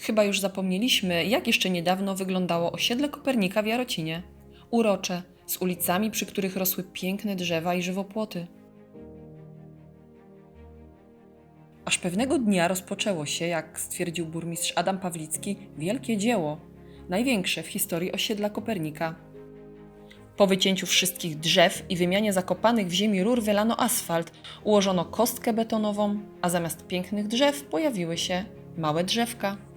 Chyba już zapomnieliśmy, jak jeszcze niedawno wyglądało osiedle Kopernika w Jarocinie. Urocze, z ulicami, przy których rosły piękne drzewa i żywopłoty. Aż pewnego dnia rozpoczęło się, jak stwierdził burmistrz Adam Pawlicki, wielkie dzieło, największe w historii osiedla Kopernika. Po wycięciu wszystkich drzew i wymianie zakopanych w ziemi rur wylano asfalt, ułożono kostkę betonową, a zamiast pięknych drzew pojawiły się małe drzewka.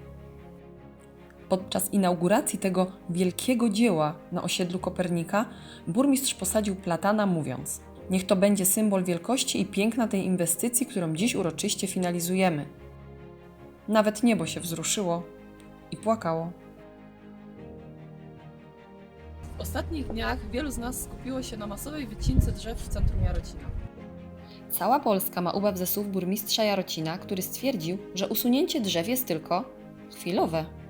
Podczas inauguracji tego wielkiego dzieła na osiedlu Kopernika burmistrz posadził platana, mówiąc: Niech to będzie symbol wielkości i piękna tej inwestycji, którą dziś uroczyście finalizujemy. Nawet niebo się wzruszyło i płakało. W ostatnich dniach wielu z nas skupiło się na masowej wycince drzew w centrum Jarocina. Cała Polska ma ubaw ze słów burmistrza Jarocina, który stwierdził, że usunięcie drzew jest tylko chwilowe.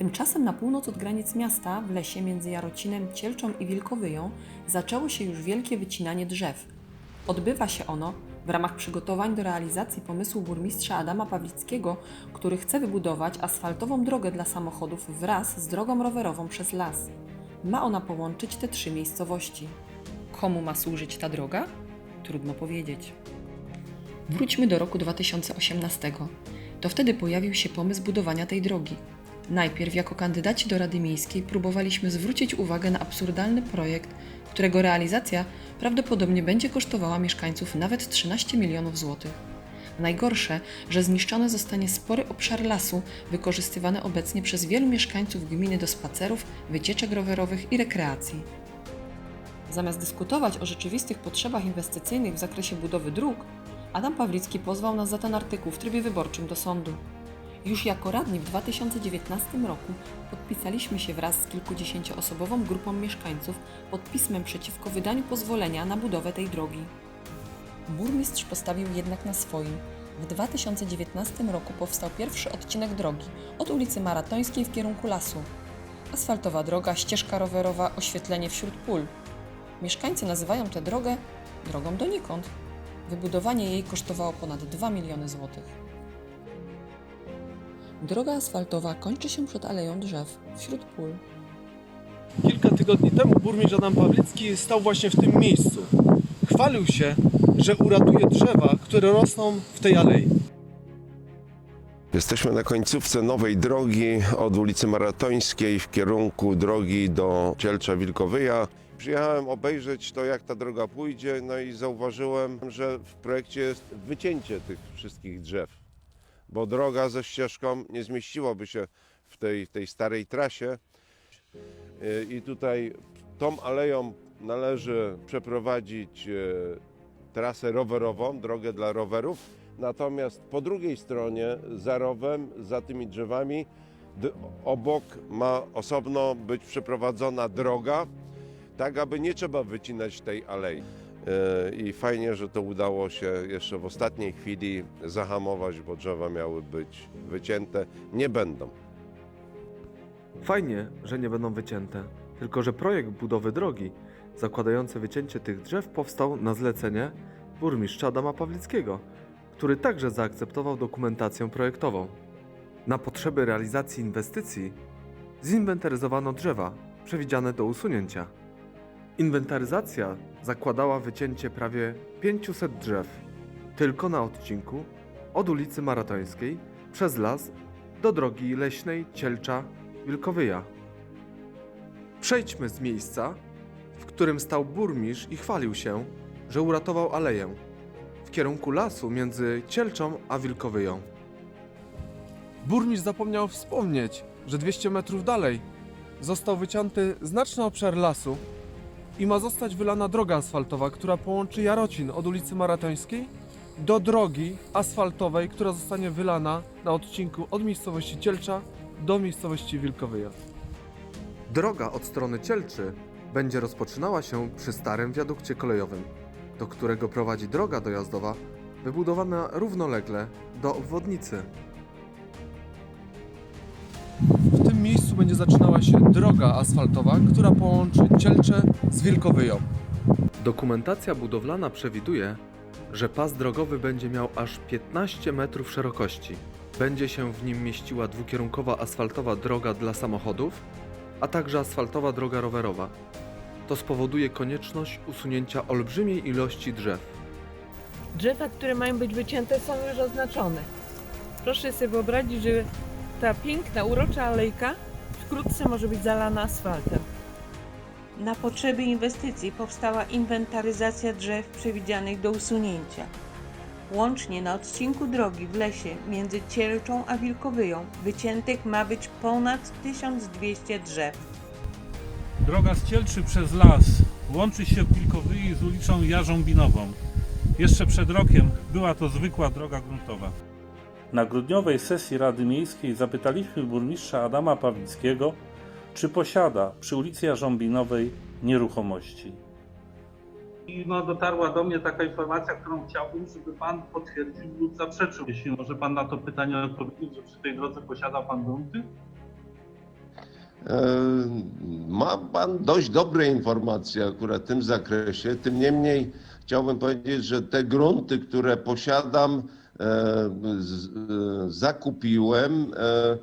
Tymczasem na północ od granic miasta, w lesie między Jarocinem, Cielczą i Wilkowyją, zaczęło się już wielkie wycinanie drzew. Odbywa się ono w ramach przygotowań do realizacji pomysłu burmistrza Adama Pawlickiego, który chce wybudować asfaltową drogę dla samochodów wraz z drogą rowerową przez las. Ma ona połączyć te trzy miejscowości. Komu ma służyć ta droga? Trudno powiedzieć. Wróćmy do roku 2018. To wtedy pojawił się pomysł budowania tej drogi. Najpierw jako kandydaci do Rady Miejskiej próbowaliśmy zwrócić uwagę na absurdalny projekt, którego realizacja prawdopodobnie będzie kosztowała mieszkańców nawet 13 milionów złotych. Najgorsze, że zniszczony zostanie spory obszar lasu, wykorzystywany obecnie przez wielu mieszkańców gminy do spacerów, wycieczek rowerowych i rekreacji. Zamiast dyskutować o rzeczywistych potrzebach inwestycyjnych w zakresie budowy dróg, Adam Pawlicki pozwał nas za ten artykuł w trybie wyborczym do sądu. Już jako radni w 2019 roku podpisaliśmy się wraz z kilkudziesięcioosobową grupą mieszkańców pod pismem przeciwko wydaniu pozwolenia na budowę tej drogi. Burmistrz postawił jednak na swoim. W 2019 roku powstał pierwszy odcinek drogi od ulicy Maratońskiej w kierunku lasu. Asfaltowa droga, ścieżka rowerowa, oświetlenie wśród pól. Mieszkańcy nazywają tę drogę drogą donikąd. Wybudowanie jej kosztowało ponad 2 miliony złotych. Droga asfaltowa kończy się przed aleją drzew wśród pól. Kilka tygodni temu burmistrz Adam Pawlicki stał właśnie w tym miejscu. Chwalił się, że uratuje drzewa, które rosną w tej alei. Jesteśmy na końcówce nowej drogi od ulicy Maratońskiej w kierunku drogi do Cielcza Wilkowyja. Przyjechałem obejrzeć to, jak ta droga pójdzie, no i zauważyłem, że w projekcie jest wycięcie tych wszystkich drzew, bo droga ze ścieżką nie zmieściłaby się w tej, tej starej trasie. Yy, I tutaj tą aleją należy przeprowadzić e, trasę rowerową, drogę dla rowerów. Natomiast po drugiej stronie, za rowem, za tymi drzewami, obok ma osobno być przeprowadzona droga, tak aby nie trzeba wycinać tej alei. E, I fajnie, że to udało się jeszcze w ostatniej chwili zahamować, bo drzewa miały być wycięte. Nie będą. Fajnie, że nie będą wycięte, tylko że projekt budowy drogi zakładający wycięcie tych drzew powstał na zlecenie burmistrza Adama Pawlickiego, który także zaakceptował dokumentację projektową. Na potrzeby realizacji inwestycji zinwentaryzowano drzewa przewidziane do usunięcia. Inwentaryzacja zakładała wycięcie prawie 500 drzew tylko na odcinku od ulicy Maratońskiej przez las do drogi leśnej Cielcza Wilkowyja. Przejdźmy z miejsca, w którym stał burmistrz i chwalił się, że uratował aleję w kierunku lasu między Cielczą a Wilkowyją. Burmistrz zapomniał wspomnieć, że 200 metrów dalej został wycięty znaczny obszar lasu i ma zostać wylana droga asfaltowa, która połączy Jarocin od ulicy Maratońskiej do drogi asfaltowej, która zostanie wylana na odcinku od miejscowości Cielcza do miejscowości Wilkowyja. Droga od strony Cielczy będzie rozpoczynała się przy starym wiadukcie kolejowym, do którego prowadzi droga dojazdowa wybudowana równolegle do obwodnicy. Tym miejscu będzie zaczynała się droga asfaltowa, która połączy Cielcze z Wilkowyją. Dokumentacja budowlana przewiduje, że pas drogowy będzie miał aż 15 metrów szerokości. Będzie się w nim mieściła dwukierunkowa asfaltowa droga dla samochodów, a także asfaltowa droga rowerowa. To spowoduje konieczność usunięcia olbrzymiej ilości drzew. Drzewa, które mają być wycięte, są już oznaczone. Proszę sobie wyobrazić, że ta piękna, urocza alejka wkrótce może być zalana asfaltem. Na potrzeby inwestycji powstała inwentaryzacja drzew przewidzianych do usunięcia. Łącznie na odcinku drogi w lesie między Cielczą a Wilkowyją wyciętych ma być ponad 1200 drzew. Droga z Cielczy przez las łączy się w Wilkowyi z ulicą Jarząbinową. Jeszcze przed rokiem była to zwykła droga gruntowa. Na grudniowej sesji Rady Miejskiej zapytaliśmy burmistrza Adama Pawlickiego, czy posiada przy ulicy Jarząbinowej nieruchomości. I no, dotarła do mnie taka informacja, którą chciałbym, żeby Pan potwierdził lub zaprzeczył. Jeśli może Pan na to pytanie odpowiedzieć, że przy tej drodze posiada Pan grunty? E, Ma Pan dość dobre informacje akurat w tym zakresie. Tym niemniej chciałbym powiedzieć, że te grunty, które posiadam, zakupiłem e,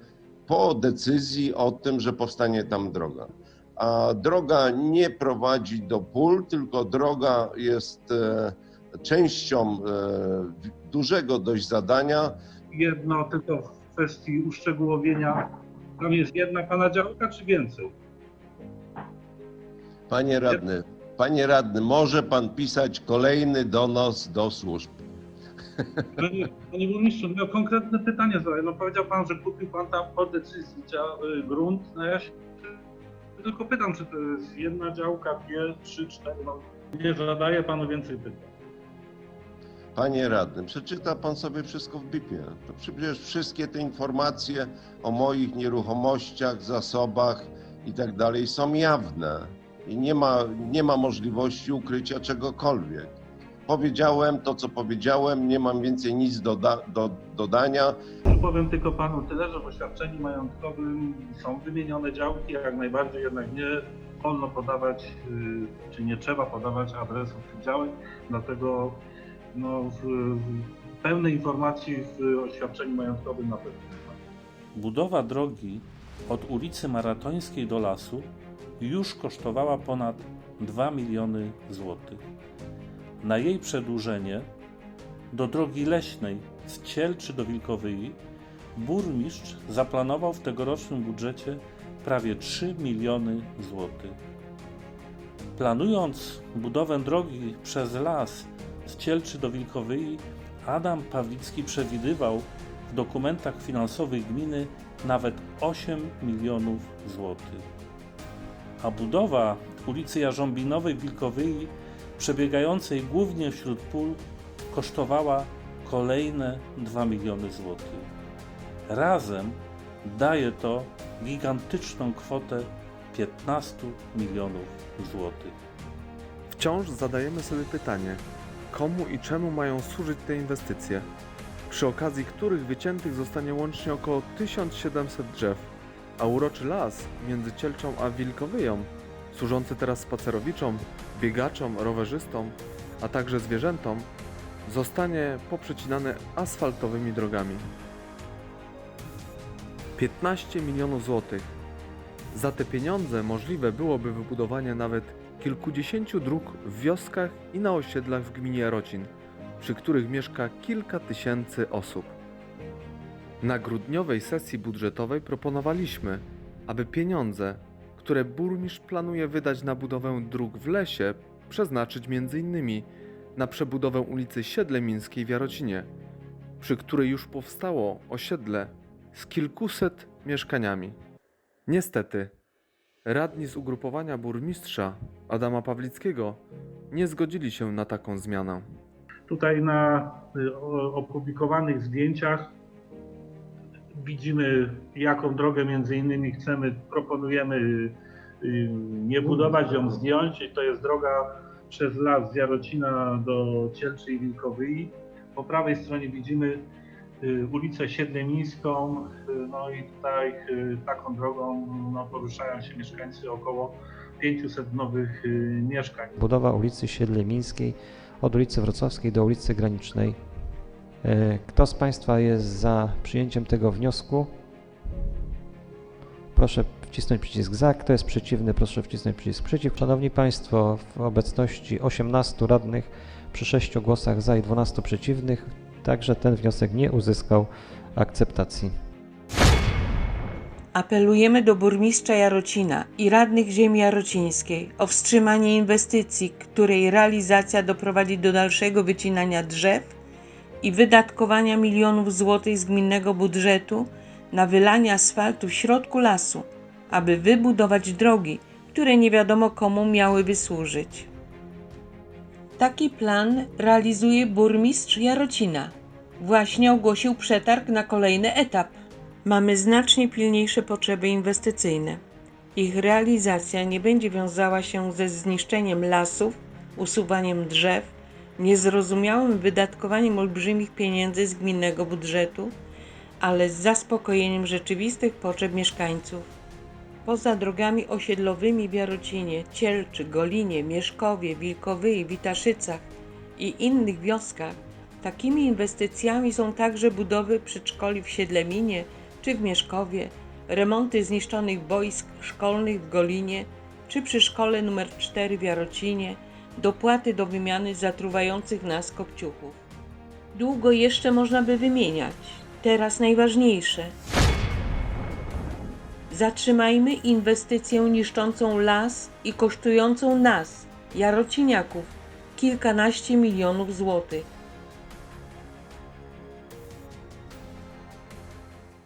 po decyzji o tym, że powstanie tam droga. A droga nie prowadzi do pól, tylko droga jest e, częścią e, dużego dość zadania, Jedno tylko w kwestii uszczegółowienia. Tam jest jedna Pana działka, czy więcej? Panie radny, panie radny, może pan pisać kolejny donos do służb. Panie, Burmistrzu, miał konkretne pytanie zadać. No powiedział Pan, że kupił Pan tam po decyzji y, grunt. No ja się tylko pytam, czy to jest jedna działka, dwie, trzy, cztery. No, nie zadaję Panu więcej pytań. Panie radny, przeczyta pan sobie wszystko w BIP-ie. To przecież wszystkie te informacje o moich nieruchomościach, zasobach i tak dalej są jawne i nie ma, nie ma możliwości ukrycia czegokolwiek. Powiedziałem to, co powiedziałem, nie mam więcej nic do, do dodania. Powiem tylko panu tyle, że w oświadczeniu majątkowym są wymienione działki, jak najbardziej jednak nie wolno podawać, y, czy nie trzeba podawać adresów tych działek, dlatego no, w, w pełnej informacji w oświadczeniu majątkowym na pewno. Budowa drogi od ulicy Maratońskiej do lasu już kosztowała ponad 2 miliony złotych. Na jej przedłużenie do drogi leśnej z Cielczy do Wilkowyi burmistrz zaplanował w tegorocznym budżecie prawie 3 miliony złotych. Planując budowę drogi przez las z Cielczy do Wilkowyi, Adam Pawlicki przewidywał w dokumentach finansowych gminy nawet 8 milionów złotych. A budowa ulicy Jarząbinowej w Wilkowyi, przebiegającej głównie wśród pól, kosztowała kolejne 2 miliony złotych. Razem daje to gigantyczną kwotę 15 milionów złotych. Wciąż zadajemy sobie pytanie, komu i czemu mają służyć te inwestycje, przy okazji których wyciętych zostanie łącznie około 1700 drzew, a uroczy las między Cielczą a Wilkowyją, służący teraz spacerowiczom, biegaczom, rowerzystom, a także zwierzętom, zostanie poprzecinany asfaltowymi drogami. 15 milionów złotych. Za te pieniądze możliwe byłoby wybudowanie nawet kilkudziesięciu dróg w wioskach i na osiedlach w gminie Jarocin, przy których mieszka kilka tysięcy osób. Na grudniowej sesji budżetowej proponowaliśmy, aby pieniądze, które burmistrz planuje wydać na budowę dróg w lesie, przeznaczyć m.in. na przebudowę ulicy Siedlemińskiej w Jarocinie, przy której już powstało osiedle z kilkuset mieszkaniami. Niestety, radni z ugrupowania burmistrza Adama Pawlickiego nie zgodzili się na taką zmianę. Tutaj na y, opublikowanych zdjęciach widzimy, jaką drogę między innymi chcemy, proponujemy y, y, nie budować, ją zdjąć. I to jest droga przez las z Jarocina do Cielczy i Wilkowyi. Po prawej stronie widzimy y, ulicę Siedlemińską, no i tutaj taką drogą no, poruszają się mieszkańcy około 500 nowych mieszkań. Budowa ulicy Siedlemińskiej od ulicy Wrocławskiej do ulicy Granicznej. E, Kto z Państwa jest za przyjęciem tego wniosku? Proszę wcisnąć przycisk za. Kto jest przeciwny? Proszę wcisnąć przycisk przeciw. Szanowni Państwo, w obecności 18 radnych przy 6 głosach za i 12 przeciwnych, także ten wniosek nie uzyskał akceptacji. Apelujemy do burmistrza Jarocina i radnych ziemi jarocińskiej o wstrzymanie inwestycji, której realizacja doprowadzi do dalszego wycinania drzew i wydatkowania milionów złotych z gminnego budżetu na wylanie asfaltu w środku lasu, aby wybudować drogi, które nie wiadomo komu miałyby służyć. Taki plan realizuje burmistrz Jarocina. Właśnie ogłosił przetarg na kolejny etap. Mamy znacznie pilniejsze potrzeby inwestycyjne. Ich realizacja nie będzie wiązała się ze zniszczeniem lasów, usuwaniem drzew, niezrozumiałym wydatkowaniem olbrzymich pieniędzy z gminnego budżetu, ale z zaspokojeniem rzeczywistych potrzeb mieszkańców. Poza drogami osiedlowymi w Jarocinie, Cielczy, Golinie, Mieszkowie, Wilkowyj, Witaszycach i innych wioskach, takimi inwestycjami są także budowy przedszkoli w Siedleminie czy w Mieszkowie, remonty zniszczonych boisk szkolnych w Golinie czy przy szkole nr 4 w Jarocinie, dopłaty do wymiany zatruwających nas kopciuchów. Długo jeszcze można by wymieniać. Teraz najważniejsze. Zatrzymajmy inwestycję niszczącą las i kosztującą nas, Jarociniaków, kilkanaście milionów złotych.